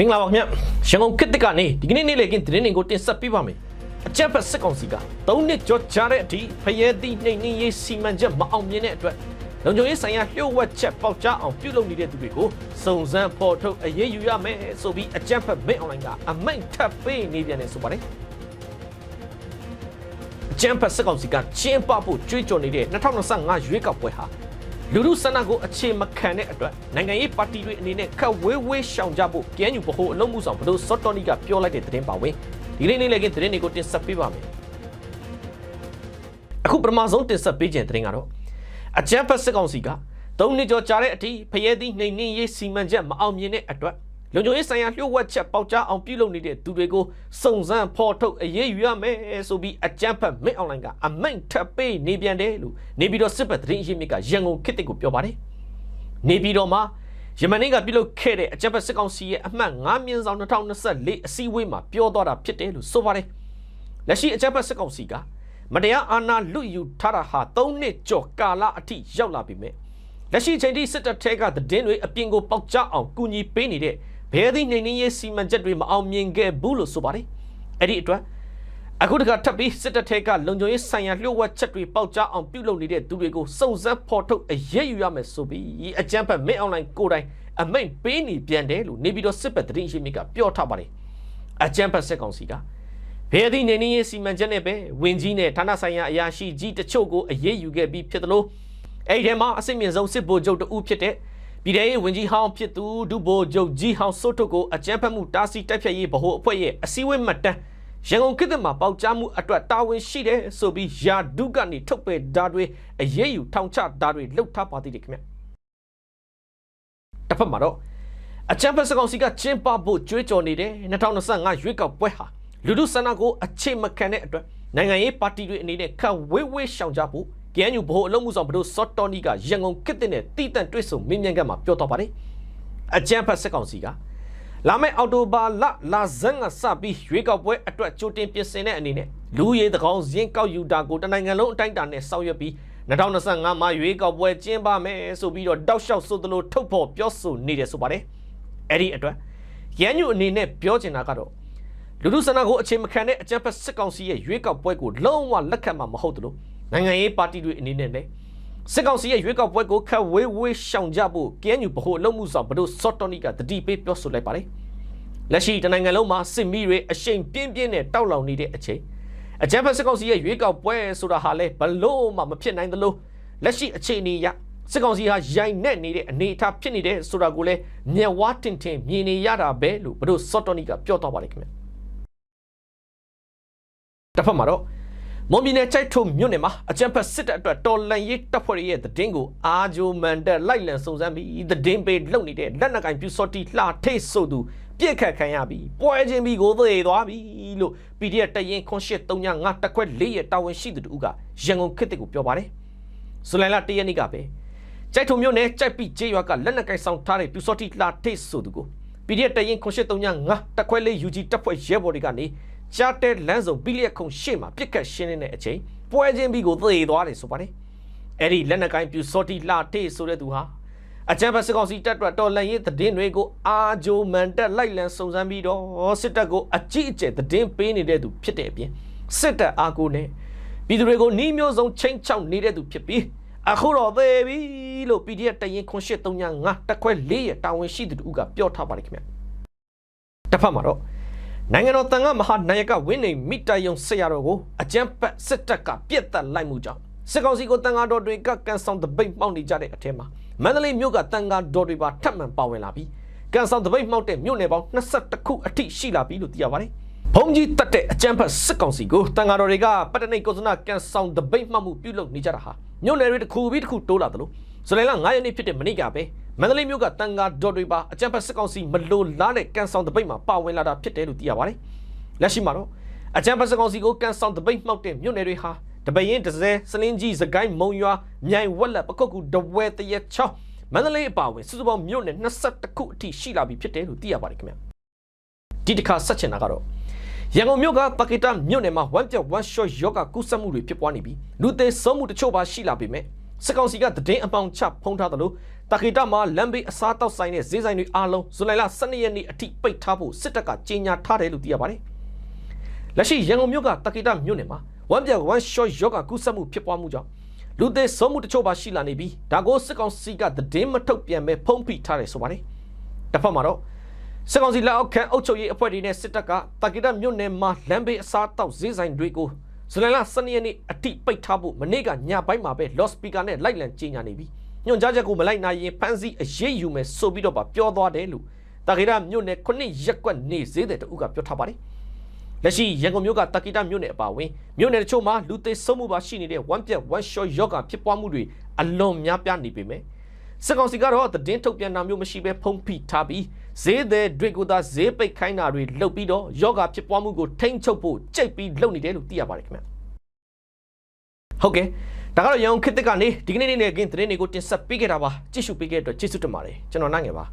မင်္ဂလာပါခင်ဗျရန်ကုန်ခေတ်တစ်ကနေဒီကနေ့နေ့လည်ကင်းသတင်းတွေကိုတင်ဆက်ပေးပါမယ်အကြက်ဖက်စစ်ကောင်စီက၃နှစ်ကျော်ကြာတဲ့အထိဖရဲသည့်နှိမ်နှင်းရေးစီမံချက်မအောင်မြင်တဲ့အတွက်လုံခြုံရေးဆိုင်ရာလျှို့ဝှက်ချက်ပေါက်ကြားအောင်ပြုလုပ်နေတဲ့သူတွေကိုစုံစမ်းဖော်ထုတ်အရေးယူရမယ်ဆိုပြီးအကြက်ဖက်မင်းအွန်လိုင်းကအမိန့်ထပ်ပေးနေပြန်တယ်ဆိုပါတယ်အကြက်ဖက်စစ်ကောင်စီကကျင်းပဖို့ကြွေးကြော်နေတဲ့2025ရွေးကောက်ပွဲဟာ လူလူဆန္ဒကိုအခြေမခံတဲ့အတွက်နိုင်ငံရေးပါတီတွေအနေနဲ့ခက်ဝေးဝေးရှောင်ကြဖို့ကျန်းယူဖို့အလုံးမှုဆောင်ဘလို့စော့တော်နီကပြောလိုက်တဲ့သတင်းပါဝင်ဒီနေ့နေ့လည်းကသတင်းတွေကိုတင်ဆက်ပေးပါမယ်အခုပထမဆုံးတင်ဆက်ပေးခြင်းသတင်းကတော့အကြမ်းဖက်စစ်ကောင်စီကသုံးနှစ်ကျော်ကြာတဲ့အထိဖရဲသည့်နှိမ်နှင်းရေးစီမံချက်မအောင်မြင်တဲ့အတွက် လုံခြုံရေးဆိုင်ရာလျှို့ဝှက်ချက်ပေါက်ကြားအောင်ပြုလုပ်နေတဲ့သူတွေကိုစုံစမ်းဖော်ထုတ်အရေးယူရမယ်ဆိုပြီးအကြမ်းဖက်မင်းအွန်လိုင်းကအမိန့်ထပ်ပေးနေပြန်တယ်လို့နေပြီးတော့စစ်ဘက်သတင်းအရင်းမြစ်ကရန်ကုန်ခေတ်တစ်ကိုပြောပါတယ်နေပြီးတော့မှာယမန်နေ့ကပြုလုပ်ခဲ့တဲ့အကြမ်းဖက်စစ်ကောင်စီရဲ့အမှတ်9မြင်းဆောင်2024အစည်းအဝေးမှာပြောသွားတာဖြစ်တယ်လို့ဆိုပါတယ်လက်ရှိအကြမ်းဖက်စစ်ကောင်စီကမတရားအာဏာလွတ်ယူထားတာဟာ3နှစ်ကျော်ကာလအထိရောက်လာပြီမဲ့လက်ရှိချိန်ထိစစ်တပ်ထဲကသတင်းတွေအပြင်ကိုပေါက်ကြားအောင်ကူညီပေးနေတဲ့ ဘယ်သည့်နေနေရေးစီမံချက်တွေမအောင်မြင်ခဲ့ဘူးလို့ဆိုပါတယ်အဲ့ဒီအတွက်အခုတခါထပ်ပြီးစစ်တပ်ထဲကလုံခြုံရေးဆိုင်ရာလျှို့ဝှက်ချက်တွေပေါက်ကြားအောင်ပြုလုပ်နေတဲ့သူတွေကိုစုံစမ်းဖော်ထုတ်အရေးယူရမယ်ဆိုပြီးအကြမ်းဖက်မင်းအွန်လိုင်းကိုယ်တိုင်အမိန့်ပေးနေပြန်တယ်လို့နေပြီးတော့စစ်ဘက်သတင်းရှိမြစ်ကပြောထားပါတယ်အကြမ်းဖက်စစ်ကောင်စီကဘယ်သည့်နေနေရေးစီမံချက်နဲ့ပဲဝင်ကြီးနဲ့ဌာနဆိုင်ရာအရာရှိကြီးတချို့ကိုအရေးယူခဲ့ပြီးဖြစ်သလိုအဲ့ဒီထဲမှာအစစ်မြင့်ဆုံးစစ်ဗိုလ်ချုပ်တဦးဖြစ်တဲ့ ပြည်ထောင်ရေးဝန်ကြီးဟောင်းဖြစ်သူဒုဗိုလ်ချုပ်ကြီးဟောင်းစိုးထုတ်ကိုအကြမ်းဖက်မှုတားဆီးတိုက်ဖျက်ရေးဗဟိုအဖွဲ့ရဲ့အစည်းအဝေးမှတ်တမ်းရန်ကုန်ခေတ်သစ်မှာပေါက်ကြားမှုအတွက်တာဝန်ရှိတယ်ဆိုပြီးယာဒုကနေထုတ်ပယ်ဓာတ်တွေအရေးယူထောင်ချဓာတ်တွေလှုပ်ထားပါသေးတယ်ခင်ဗျတစ်ဖက်မှာတော့အချမ်းဖက်စကောင်စီကကျင်းပဖို့ကြွေးကြော်နေတဲ့2025ရွေးကောက်ပွဲဟာလူလူဆန္ဒကိုအခြေမခံတဲ့အတွက်နိုင်ငံရေးပါတီတွေအနေနဲ့ခက်ဝေးဝေးရှောင်ကြဖို့ ကဲညူဘို့အလုံးမှုဆောင်ဘလို့စော့တော်နီကရန်ကုန်ခေတ်သစ်နဲ့တီးတန့်တွေ့ဆုံမင်းမြန်ကမှာပြောတော့ပါတယ်အကြမ်းဖက်စကောင်စီကလာမယ့်အော်တိုဘာလလာဇန်ကစပြီးရွေးကောက်ပွဲအတွက်ကြိုတင်ပြင်ဆင်တဲ့အနေနဲ့လူရည်တကောင်ဇင်းကောက်ယူတာကိုတနိုင်ငံလုံးအတိုင်းအတာနဲ့ဆောင်ရွက်ပြီး2025မှာရွေးကောက်ပွဲကျင်းပမယ်ဆိုပြီးတော့တောက်လျှောက်ဆိုသလိုထုတ်ဖော်ပြောဆိုနေတယ်ဆိုပါတယ်အဲ့ဒီအတွက်ရန်ညူအနေနဲ့ပြောချင်တာကတော့လူလူဆန္ဒကိုအခြေမခံတဲ့အကြမ်းဖက်စစ်ကောင်စီရဲ့ရွေးကောက်ပွဲကိုလုံးဝလက်ခံမှာမဟုတ်သလို နိုင်ငံရေးပါတီတွေအနေနဲ့လည်းစစ်ကောင်စီရဲ့ရွေးကောက်ပွဲကိုခက်ဝေးဝေးရှောင်ကြဖို့ကဲညူဗဟိုအလုံးမှုဆောင်ဘဒိုစော့တော်နီကတတိပေးပြောဆိုလိုက်ပါတယ်လက်ရှိတနိုင်ငံလုံးမှာစစ်မီးတွေအရှိန်ပြင်းပြင်းနဲ့တောက်လောင်နေတဲ့အချိန်အကြမ်းဖက်စစ်ကောင်စီရဲ့ရွေးကောက်ပွဲဆိုတာဟာလဲဘလို့မှမဖြစ်နိုင်သလိုလက်ရှိအခြေအနေအရစစ်ကောင်စီဟာရိုင်နဲ့နေတဲ့အနေအထားဖြစ်နေတဲ့ဆိုတာကိုလည်းမျက်ဝါးတင်တင်မြင်နေရတာပဲလို့ဘဒိုစော့တော်နီကပြောတော့ပါတယ်ခင်ဗျတစ်ဖက်မှာတော့ မွန်ပြည်နယ်ကြိုက်ထုံမြို့နယ်မှာအကြံဖက်စစ်တပ်အတွက်တော်လန်ရေးတပ်ဖွဲ့ရဲ့သတင်းကိုအာဂျိုမန်တက်လိုက်လံစုံစမ်းပြီးသတင်းပေးလုပ်နေတဲ့လက်နက်ကင်ပြူစော်တီလှထိတ်ဆိုသူပြစ်ခတ်ခံရပြီးပွဲချင်းပြီးကိုသေသွားပြီလို့ PDF တရင်ခွန်ရှစ်395တက်ခွက်၄ရဲ့တာဝန်ရှိသူတို့ကရန်ကုန်ခေတ်တစ်ကိုပြောပါတယ်။ဇူလိုင်လ၁ရက်နေ့ကပဲကြိုက်ထုံမြို့နယ်ကြိုက်ပြီးကျေးရွာကလက်နက်ကင်ဆောင်ထားတဲ့ပြူစော်တီလှထိတ်ဆိုသူကို PDF တရင်ခွန်ရှစ်395တက်ခွက်၄ UG တပ်ဖွဲ့ရဲဘော်တွေကနေ ကြားတဲ့လမ်းစုံဘီလျက်ခုံရှေ့မှာပြစ်ခတ်ရှင်းနေတဲ့အချိန်ပွဲချင်းပြီးကိုသေသွားတယ်ဆိုပါတယ်အဲ့ဒီလက်နက်ကိုင်းပြူစောတီလှထေးဆိုတဲ့သူဟာအကြမ်းဖက်စစ်ကောင်စီတပ်တွက်တော်လှန်ရေးသတင်းတွေကိုအာဂျိုမန်တက်လိုက်လံစုံစမ်းပြီးတော့စစ်တပ်ကိုအကြီးအကျယ်သတင်းပေးနေတဲ့သူဖြစ်တဲ့အပြင်စစ်တပ်အားကိုနဲ့ပြည်သူတွေကိုနှီးမျိုးစုံချင်းချောက်နေတဲ့သူဖြစ်ပြီးအခုတော့သေပြီလို့ PDF တရင်ခွန်8335တက်ခွဲ၄ရဲ့တာဝန်ရှိသူတို့ကပြောထားပါတယ်ခင်ဗျတစ်ဖက်မှာတော့ နိုင်ငံတော်တန်ခါမဟာနာယကဝင်းနေမိတယုံဆရာတော်ကိုအကြမ်းဖက်စစ်တပ်ကပြစ်တက်လိုက်မှုကြောင့်စစ်ကောင်စီကိုတန်ခါတော်တွေကကန်ဆောင်တပိတ်မှောက်နေကြတဲ့အထက်မှာမန္တလေးမြို့ကတန်ခါတော်တွေပါထပ်မံပါဝင်လာပြီးကန်ဆောင်တပိတ်မှောက်တဲ့မြို့နယ်ပေါင်း22ခုအထိရှိလာပြီလို့သိရပါတယ်။ဘုံကြီးတက်တဲ့အကြမ်းဖက်စစ်ကောင်စီကိုတန်ခါတော်တွေကပတ္တနိတ်ကိုစနာကန်ဆောင်တပိတ်မှောက်မှုပြုလုပ်နေကြတာဟာမြို့နယ်တွေတစ်ခုပြီးတစ်ခုတိုးလာသလိုဇူလိုင်လ9ရက်နေ့ဖြစ်တဲ့မနေ့ကပဲ မန္တလေးမြို့ကတန်ခါဒေါ်တွေပါအကြံဖက်စစ်ကောင်စီမလိုလားတဲ့ကန်ဆောင်တပိတ်မှာပါဝင်လာတာဖြစ်တယ်လို့သိရပါတယ်။လက်ရှိမှာတော့အကြံဖက်စစ်ကောင်စီကိုကန်ဆောင်တပိတ်မှောက်တဲ့မြို့နယ်တွေဟာတပရင်တစဲစလင်းကြီးစကိုင်းမုံရွာမြိုင်ဝက်လက်ပကုတ်ကူတဝဲတရက်ချောင်းမန္တလေးအပါအဝင်စုစုပေါင်းမြို့နယ်22ခုအထိရှိလာပြီဖြစ်တယ်လို့သိရပါတယ်ခင်ဗျ။ဒီတစ်ခါဆက်ချင်တာကတော့ရန်ကုန်မြို့ကပကီတမြို့နယ်မှာဝမ်ပြက်ဝမ်ရှော့ယောဂကူးစက်မှုတွေဖြစ်ပွားနေပြီးလူသေးဆုံးမှုတချို့ပါရှိလာပေမဲ့စစ်ကောင်စီကသတင်းအပေါင်းချဖုံးထားသလို တာခိတမှာလမ်းဘေးအစားတောက်ဆိုင်တဲ့ဈေးဆိုင်တွေအားလုံးဇူလိုင်လ12ရက်နေ့အထိပိတ်ထားဖို့စစ်တပ်ကကြေညာထားတယ်လို့သိရပါတယ်။လက်ရှိရန်ကုန်မြို့ကတာခိတမြို့နယ်မှာဝမ်ပြဝမ်ရှော့ယောဂကူးစက်မှုဖြစ်ပွားမှုကြောင့်လူသေးဆုံးမှုတချို့ပါရှိလာနေပြီးဒါကိုစစ်ကောင်စီကသတင်းမထုတ်ပြန်ပဲဖုံးဖိထားတယ်ဆိုပါတယ်။တစ်ဖက်မှာတော့စစ်ကောင်စီလက်အောက်ခံအုပ်ချုပ်ရေးအဖွဲ့တွေနဲ့စစ်တပ်ကတာကိတမြို့နယ်မှာလမ်းဘေးအစားတောက်ဈေးဆိုင်တွေကိုဇူလိုင်လ12ရက်နေ့အထိပိတ်ထားဖို့မနေ့ကညပိုင်းမှာပဲ loud speaker နဲ့လိုက်လံကြေညာနေပြီး ညွှန်ကြားချက်ကိုမလိုက်နိုင်ရင်ဖမ်းဆီးအရေးယူမယ်ဆိုပြီးတော့ပါပြောသွားတယ်လို့တာကိတမြို့နယ်ခုနှစ်ရက်ကွက်နေဈေးတဲ့တအုပ်ကပြောထားပါတယ်လက်ရှိရန်ကုန်မြို့ကတာကိတမြို့နယ်အပါအဝင်မြို့နယ်တချို့မှာလူသေးဆုံးမှုပါရှိနေတဲ့ one piet one shot ယောဂဖြစ်ပွားမှုတွေအလွန်များပြားနေပေမဲ့စစ်ကောင်စီကတော့သတင်းထုတ်ပြန်တာမျိုးမရှိဘဲဖုံးဖိထားပြီးဈေးသည်တွေကိုသာဈေးပိတ်ခိုင်းတာတွေလုပ်ပြီးတော့ယောဂဖြစ်ပွားမှုကိုထိမ့်ချုပ်ဖို့ကြိတ်ပြီးလုပ်နေတယ်လို့သိရပါတယ်ခင်ဗျဟုတ်ကဲ့ ဒါကတော့ရန်ကုန်ခေတ်သစ်ကနေဒီကနေ့နေ့နဲ့ကင်းသတင်းတွေကိုတင်ဆက်ပေးခဲ့တာပါကြည့်ရှုပေးခဲ့တဲ့အတွက်ကျေးဇူးတင်ပါတယ်ကျွန်တော်နိုင်ငယ်ပါ